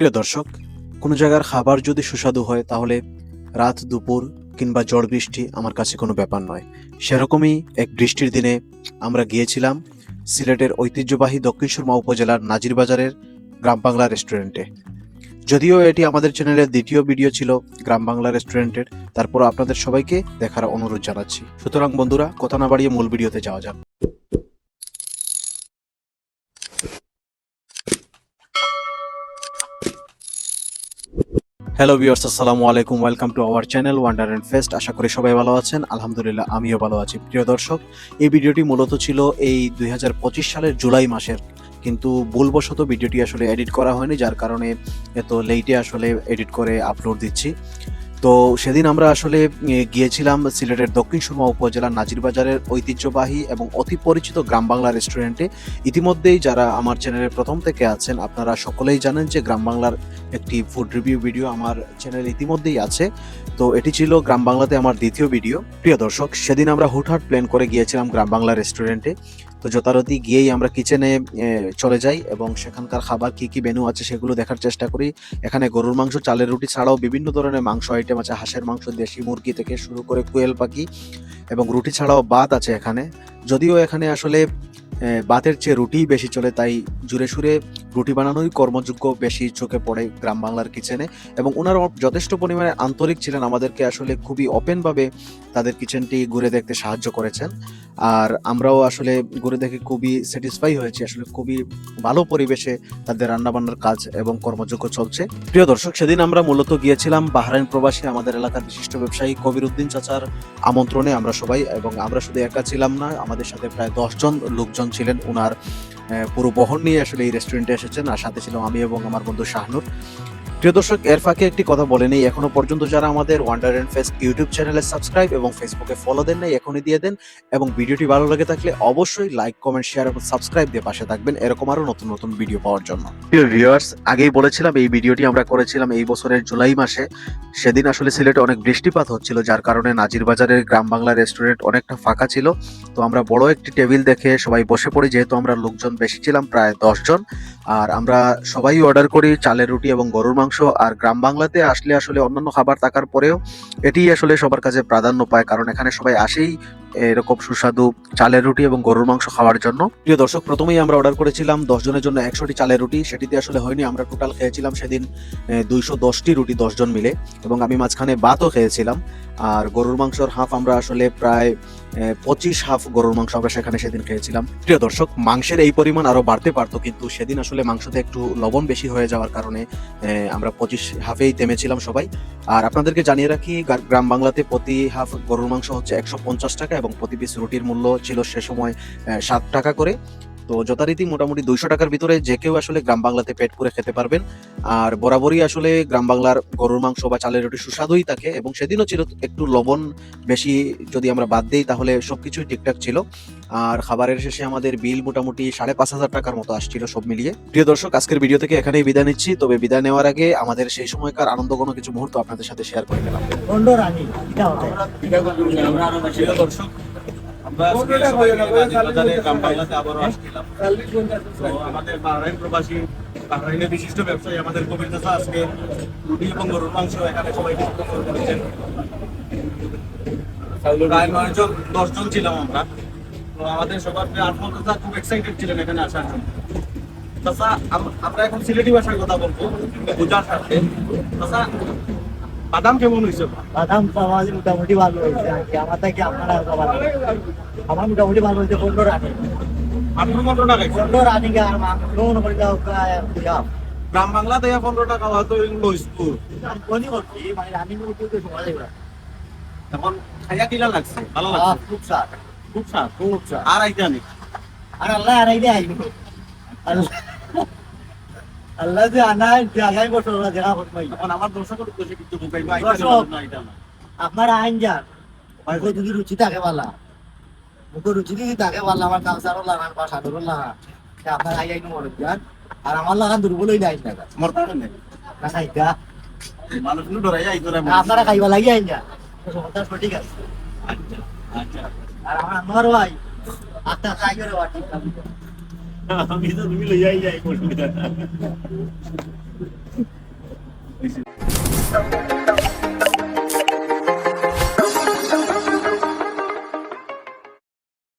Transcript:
প্রিয় দর্শক, কোনো জায়গার খাবার যদি সুস্বাদু হয়, তাহলে রাত দুপুর কিংবা ঝড় বৃষ্টি আমার কাছে কোনো ব্যাপার নয়। সেরকমই এক বৃষ্টির দিনে আমরা গিয়েছিলাম সিলেটের ঐতিহ্যবাহী দক্ষিণ সুরমা উপজেলার নাজিরবাজারের গ্রাম বাংলা রেস্টুরেন্টে। যদিও এটি আমাদের চ্যানেলের দ্বিতীয় ভিডিও ছিল গ্রাম বাংলা রেস্টুরেন্টের, তারপর আপনাদের সবাইকে দেখার অনুরোধ জানাচ্ছি। সুতরাং বন্ধুরা, কথা না বাড়িয়ে মূল ভিডিওতে যাওয়া যাক। হ্যালো ভিউয়ার্স আসসালামু আলাইকুম। Welcome to our channel Wonder and Fest আশা করি সবাই ভালো আছেন। আলহামদুলিল্লাহ, আমিও ভালো আছি। প্রিয় দর্শক, এই ভিডিওটি মূলত ছিল এই দুই হাজার পঁচিশ সালের জুলাই মাসের। কিন্তু ভুলবশত ভিডিওটি আসলে এডিট করা হয়নি, যার কারণে এত লেটে আসলে এডিট করে আপলোড দিচ্ছি। তো সেদিন আমরা আসলে গিয়েছিলাম সিলেটের দক্ষিণ সুরমা উপজেলার নাজিরবাজারের ঐতিহ্যবাহী এবং অতি পরিচিত গ্রাম বাংলা রেস্টুরেন্টে। ইতিমধ্যেই যারা আমার চ্যানেলের প্রথম থেকে আছেন, আপনারা সকলেই জানেন যে গ্রাম বাংলার একটি ফুড রিভিউ ভিডিও আমার চ্যানেলে ইতিমধ্যেই আছে। তো এটি ছিল গ্রাম বাংলাতে আমার দ্বিতীয় ভিডিও প্রিয় দর্শক, সেদিন আমরা হুটহাট প্ল্যান করে গিয়েছিলাম গ্রাম বাংলা রেস্টুরেন্টে। তো যথারীতি গিয়েই আমরা কিচেনে চলে যাই এবং সেখানকার খাবার কি কি মেনু আছে সেগুলো দেখার চেষ্টা করি। এখানে গরুর মাংস, চালের রুটি ছাড়াও বিভিন্ন ধরনের মাংস আইটেম আছে। হাঁসের মাংস, দেশি মুরগি থেকে শুরু করে কোয়েল পাখি এবং রুটি ছাড়াও ভাত আছে এখানে। যদিও এখানে আসলে ভাতের চেয়ে রুটিই বেশি চলে, তাই জুড়ে সুরে রুটি বানানোই কর্মযোগ্য বেশি চোখে পড়ে গ্রাম বাংলার কিচেনে। এবং ওনারা যথেষ্ট পরিমাণে আন্তরিক ছিলেন, আমাদেরকে আসলে খুবই ওপেনভাবে তাদের কিচেনটি ঘুরে দেখতে সাহায্য করেছেন। আর আমরাও আসলে ঘুরে দেখে খুবই স্যাটিসফাই হয়েছি, আসলে খুবই ভালো পরিবেশে তাদের রান্নাবান্নার কাজ এবং কর্মযোগ্য চলছে। প্রিয় দর্শক, সেদিন আমরা মূলত গিয়েছিলাম বাহরাইন প্রবাসী, আমাদের এলাকার বিশিষ্ট ব্যবসায়ী কবির উদ্দিন চাচার আমন্ত্রণে আমরা সবাই, এবং আমরা শুধু একা ছিলাম না, আমাদের সাথে প্রায় দশজন লোকজন ছিলেন ওনার পুরো বহন নিয়ে আসলে এই রেস্টুরেন্টে এসেছেন। আর সাথে ছিলাম আমি এবং আমার বন্ধু শাহনুর। প্রিয় দর্শক, এর ফাঁকে একটি কথা বলে নেই। এখনও পর্যন্ত যারা আমাদের ওয়ান্ডার অ্যান্ড ফেস্ট ইউটিউব চ্যানেলে সাবস্ক্রাইব এবং ফেসবুকে ফলো দেন নাই, এখনই দিয়ে দেন। এবং ভিডিওটি ভালো লাগে থাকলে অবশ্যই লাইক কমেন্ট শেয়ার এবং সাবস্ক্রাইব দিয়ে পাশে থাকবেন। এরকম আরও নতুন নতুন ভিডিও পাওয়ার জন্য। প্রিয় ভিউয়ার্স আগেই বলেছিলাম, এই ভিডিওটি আমরা করেছিলাম এই বছরের জুলাই মাসে। সেদিন আসলে সিলেটে অনেক বৃষ্টিপাত হচ্ছিল, যার কারণে নাজির বাজারের গ্রাম বাংলা রেস্টুরেন্ট অনেকটা ফাঁকা ছিল। তো আমরা বড় একটি টেবিল দেখে সবাই বসে পড়ি, যেহেতু আমরা লোকজন বেশি ছিলাম, প্রায় জন। আর আমরা সবাই অর্ডার করি চালের রুটি এবং গরুর মাংস। আর গ্রাম বাংলাতে আসলে আসলে অন্যান্য খাবার থাকার পরেও এটি আসলে সবার কাছে প্রাধান্য পায়। কারণ এখানে সবাই আসেই এরকম সুস্বাদু চালের রুটি এবং গরুর মাংস খাওয়ার জন্য। প্রিয় দর্শক, প্রথমেই আমরা অর্ডার করেছিলাম দশ জনের জন্য একশোটি চালের রুটি। সেটিতে আসলে হয়নি, আমরা টোটাল খেয়েছিলাম সেদিন দুইশো দশটি রুটি দশজন মিলে। এবং আমি মাঝখানে ভাতও খেয়েছিলাম। আর গরুর মাংসর হাফ আমরা আসলে প্রায় পঁচিশ হাফ গরুর মাংস আমরা সেখানে সেদিন খেয়েছিলাম। প্রিয় দর্শক, মাংসের এই পরিমাণ আরও বাড়তে পারতো, কিন্তু সেদিন আসলে মাংসতে একটু লবণ বেশি হয়ে যাওয়ার কারণে আমরা পঁচিশ হাফেই থেমেছিলাম সবাই। আর আপনাদেরকে জানিয়ে রাখি, গ্রাম বাংলাতে প্রতি হাফ গরুর মাংস হচ্ছে একশো পঞ্চাশ টাকা এবং প্রতি পিস রুটির মূল্য ছিল সে সময় সাত টাকা করে। তো যথারীতি মোটামুটি দুইশো টাকার ভিতরে যে কেউ আসলে গ্রাম বাংলাতে পেট পুরে খেতে পারবেন। আর বরাবরই আসলে গ্রাম বাংলার গরুর মাংস বা চালের রুটি সুস্বাদুই থাকে এবং সেদিনও ছিল একটু লবণ বেশি যদি আমরা বাদ দিই তাহলে সবকিছুই ঠিকঠাক ছিল। আর খাবারের শেষে আমাদের বিল মোটামুটি সাড়ে পাঁচ হাজার টাকার মতো আসছিল সব মিলিয়ে। প্রিয় দর্শক আজকের ভিডিও থেকে এখানেই বিদায় নিচ্ছি। তবে বিদায় নেওয়ার আগে আমাদের সেই সময়কার আনন্দ কোনো কিছু মুহূর্ত আপনাদের সাথে শেয়ার করে গেলাম দর্শক, আমাদের বাহরাইন প্রবাসী বাহরাইনের বিশিষ্ট ব্যবসায়ী আমাদের কবির চাচা আজকে রুটি এবং গরুর মাংস এখানে সবাই করেছেন। প্রায় নয় জন দশ জন ছিলাম আমরা। তো আমাদের সবার প্রিয় আরফান খুব এক্সাইটেড ছিলেন এখানে আসার জন্য। আম- আমরা এখন সিলেটি ভাষায় কথা বলব বোঝার সাথে। চাচা বাদাম কেমন হয়েছে? বাদাম মোটামুটি ভালো হয়েছে আমার থেকে আপনারা ভালো? আমার মোটামুটি ভালো হয়েছে রানী। পনেরো টাকা রানী আর মাংস মনে করে দিলাম গ্রাম বাংলা থেকে পনেরো টাকা হয়তো এগুলো স্কুল করছি মানে রানী বলতে সময় লাগবে এখন খাইয়া কিলা লাগছে? ভালো লাগছে? খুব স্বাদ। খুব স্বাদ? খুব স্বাদ। আর আইতে আনি? আর আল্লাহ আর এই দেয় আল্লাহ যে আনায় জায়গায় বসে ওরা দেখা করতে এখন আমার কিছু আইতে দর্শক। আনি আইতে না। আপনারা আইন যান যদি রুচি থাকে পালা মুখে রুচি যদি থাকে পালা আমার কালচারও লাগান বা সাধুরও লাগান তা আপনার আই আইন মনে যান আর আমার লাগান দুর্বল হয়ে যায় না আমার তো নেই না খাইতা মানুষ नु ডরাই আইতো না আপনারা খাইবা লাগি আইন যান সমস্যা সঠিক আছে আচ্ছা আচ্ছা আর আমার আমার ভাই আত্মা খাই করে বাটি আমি তো তুমি লইয়াই যাই করবি so